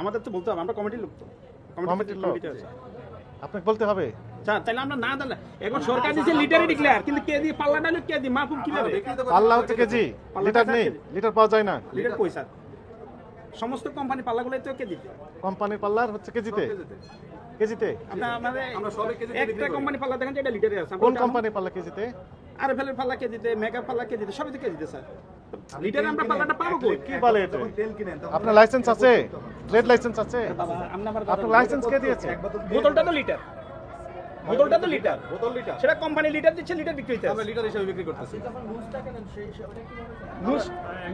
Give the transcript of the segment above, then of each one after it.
আমাদের তো বলতে হবে আমরা কমিটির লোক তো। কমিটির লোক? আপনাকে বলতে হবে? স্যার তাহলে আমরা না দিলে এখন সরকার দিচ্ছে লিটারে ডিক্লেয়ার কিন্তু কে পাল্লা ডালে কে দিয়ে মাহফুম কীভাবে? পাল্লা হচ্ছে কেজি। পাল্লা লিটার টাকা নেই লিটার পাওয়া যায় না। লিটার পয়সা সমস্ত কোম্পানি পাল্লাগুলোই তো কেজি কোম্পানির পাল্লার হচ্ছে কেজিতে। কেজিতে। আপনার আমাদের একটা কোম্পানি পাল্লা দেখেন যে এটা লিটারে আছে। কোন কোম্পানির পাল্লা কেজিতে? আর পাল্লা কেজিতে মেকআপ পাল্লা কেজিতে সবই তো কেজিতে স্যার। লিটারে আমরা পাল্লাটা পাবো কই? কি বলে এটা। আপনার লাইসেন্স আছে? ট্রেড লাইসেন্স আছে? বাবা আমরা আমার আপনার লাইসেন্স কে দিয়েছে? বোতলটা তো লিটার বোতলটা তো লিটার বোতল লিটার সেটা কোম্পানি লিটার দিচ্ছে লিটার বিক্রি আমরা লিটার হিসেবে বিক্রি করতেছি।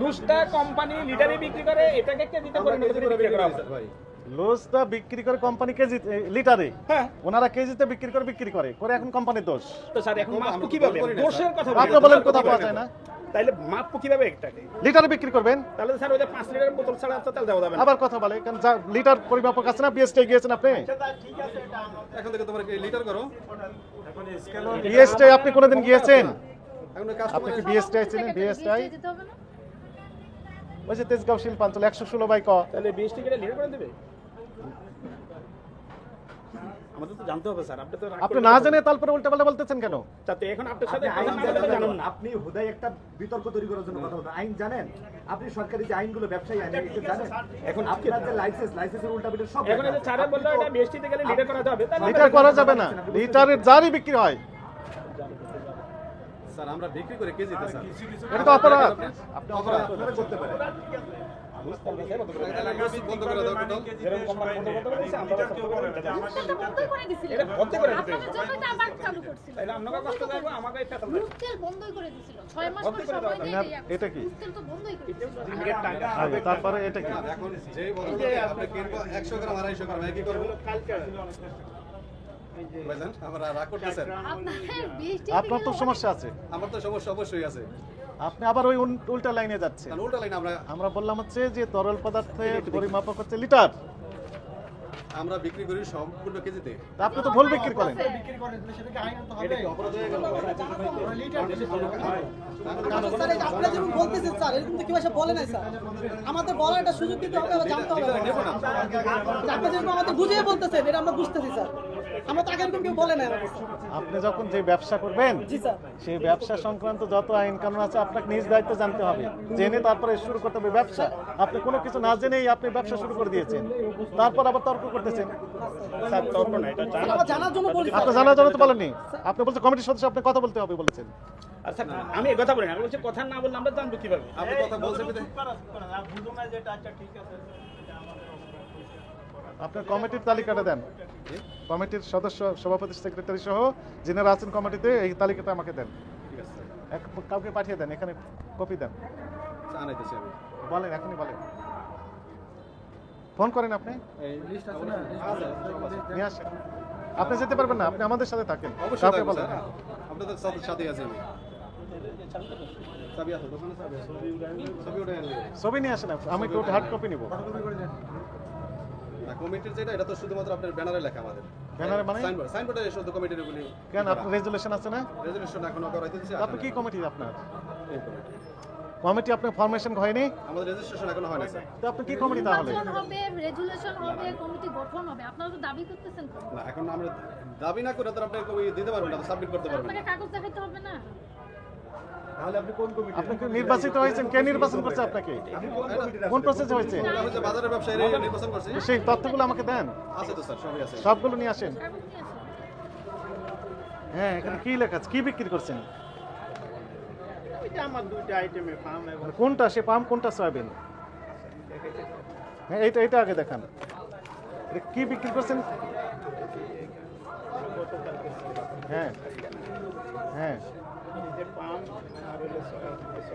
লুজটা কোম্পানি লিটারে বিক্রি করে এটাকে কেজিতে পরিণত করে বিক্রি করা হবে। ভাই। লুজটা বিক্রি করে কোম্পানি কেজি লিটারে হ্যাঁ। ওনারা কেজিতে বিক্রি করে বিক্রি করে। করে এখন কোম্পানির দোষ। তো স্যার এখন কীভাবে? দোষের কথা আপনি বলেন কোথাও পাওয়া যায় না। তাইলে মাপবো কীভাবে এটাকে? লিটারে বিক্রি করবেন? তাহলে স্যার ওই যে পাঁচ লিটারের বোতল ছাড়া তো তেল দেওয়া যাবে আবার কথা বলে কারণ যা লিটার পরিমাপক আছে না বিএসটি গিয়েছেন আপনি? এখন থেকে তোমরা লিটার করো? বিএসটি আপনি কোনোদিন গিয়েছেন? এখন আপনি কি বিএসটি আইছেন? বিএসটি যেতে হবে না? ওই যে তেজগাঁও শিল্পাঞ্চল একশো ষোলো বাই ক। তাহলে বিএসটি কেটে লিটার করে দেবে? আমাদের তো জানতে হবে স্যার। আপনি তো আপনি না জানে তারপরে উল্টাপাল্টা বলতেছেন কেন? তাতে এখন আপনার সাথে আইন জানেন না। আপনি হুদাই একটা বিতর্ক তৈরি করার জন্য কথা বলছেন। আইন জানেন? আপনি সরকারি যে আইনগুলো ব্যবসায়ী আইন এগুলো জানেন? এখন আপনার যে লাইসেন্স লাইসেন্সের উল্টা সব এখন এই যে লেখা আছে। ছাড়ে বলল এটা বিএসটিতে গেলে লিটার করা যাবে লিটার করা যাবে না। লিটারের যারই বিক্রি হয়। স্যার আমরা বিক্রি করে কেজিতে স্যার। এটা তো অপরাধ। আপনি অপরাধ করতে পারেন। তারপরে এটা কি এখন একশো গ্রাম আড়াইশো গ্রাম একই করব আপনার তো সমস্যা আছে। আমার তো সমস্যা অবশ্যই আছে। আপনি আবার ওই উল্টা লাইনে যাচ্ছে উল্টা লাইন আমরা আমরা বললাম হচ্ছে যে তরল পদার্থের পরিমাপক হচ্ছে লিটার। আমরা বিক্রি করি সম্পূর্ণ কেজিতে। আপনি তো ভুল বিক্রি করেন। হয়ে আমাদের বলার একটা সুযোগ দিতে হবে জানতে হবে। আপনি যেরকম আমাদের বুঝিয়ে বলতেছেন এটা আমরা বুঝতেছি স্যার। আমরা তো আগে এরকম কেউ বলে নাই আপনি যখন যে ব্যবসা করবেন সেই ব্যবসা সংক্রান্ত যত আইন কানুন আছে আপনাকে নিজ দায়িত্ব জানতে হবে। জেনে তারপরে শুরু করতে হবে ব্যবসা। আপনি কোনো কিছু না জেনেই আপনি ব্যবসা শুরু করে দিয়েছেন। তারপর আবার তর্ক করতেছেন। স্যার তর্ক না এটা জানা জানার জন্য আপনি জানার জন্য তো বলেননি। আপনি বলছেন কমিটির সদস্য আপনি কথা বলতে হবে বলেছেন। আর আমি কথা বলি না বলছি কথা না বললে আমরা জানব কীভাবে? আপনি কথা বলছেন। আপনার কমিটির তালিকাটা দেন। কমিটির সদস্য সভাপতি সেক্রেটারি সহ যিনারা আছেন কমিটিতে এই তালিকাটা আমাকে দেন। ঠিক আছে এক কাউকে পাঠিয়ে দেন এখানে কপি দেন। বলেন এখনই বলেন। ফোন করেন আপনি। নিয়ে আসেন। আপনি যেতে পারবেন না আপনি আমাদের সাথে থাকেন। অবশ্যই কাউকে বলেন। আপনাদের সাথে আছি আমি। ছবি নিয়ে আসেন আমি হার্ড কপি নিব। না কমিটির যেটা এটা তো শুধুমাত্র আপনার ব্যানারে লেখা আমাদের। ব্যানারে মানে? সাইনবোর্ড সাইনবোর্ডে শুধু কমিটির ওগুলি কেন আপনার রেজুলেশন আছে না? রেজলিউশন এখনও করাইতে দিচ্ছে আপনি কি কমিটি আপনার? এই কমিটি আপনার ফরমেশন হয়নি? আমাদের রেজিস্ট্রেশন এখনও হয় না স্যার তো আপনি কি কমিটি তাহলে? হবে রেজুলেশন হবে কমিটি গঠন হবে। আপনারা তো দাবি করতেছেন না এখন আমরা দাবি না করে তো আপনি কবি দিতে পারবেন না সাবমিট করতে পারবেন আপনাকে কাগজ দেখাইতে হবে না? তাহলে আপনি কোন কমিটি আপনি কি নির্বাচিত হয়েছেন? কে নির্বাচন করছে আপনাকে? কোন প্রসেসে হয়েছে? বাজারের ব্যবসায়ী নির্বাচন করছি। সেই তথ্যগুলো আমাকে দেন। আছে তো স্যার সবই আছে। সবগুলো নিয়ে আসেন। হ্যাঁ এখানে কি লেখা আছে? কি বিক্রি করছেন? কোনটা? সে পাম কোনটা? সয়াবিন। হ্যাঁ এইটা এটা আগে দেখান। এটা কি বিক্রি করছেন? হ্যাঁ হ্যাঁ।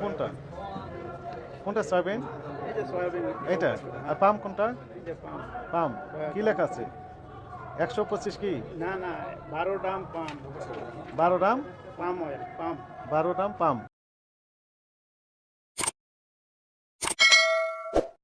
কোনটা? কোনটা সয়াবিন? এটা আর পাম কোনটা? পাম। কি লেখা আছে? একশো পঁচিশ কি? না না বারো দাম পাম। বারো দাম পাম অয়েল পাম। বারো দাম পাম।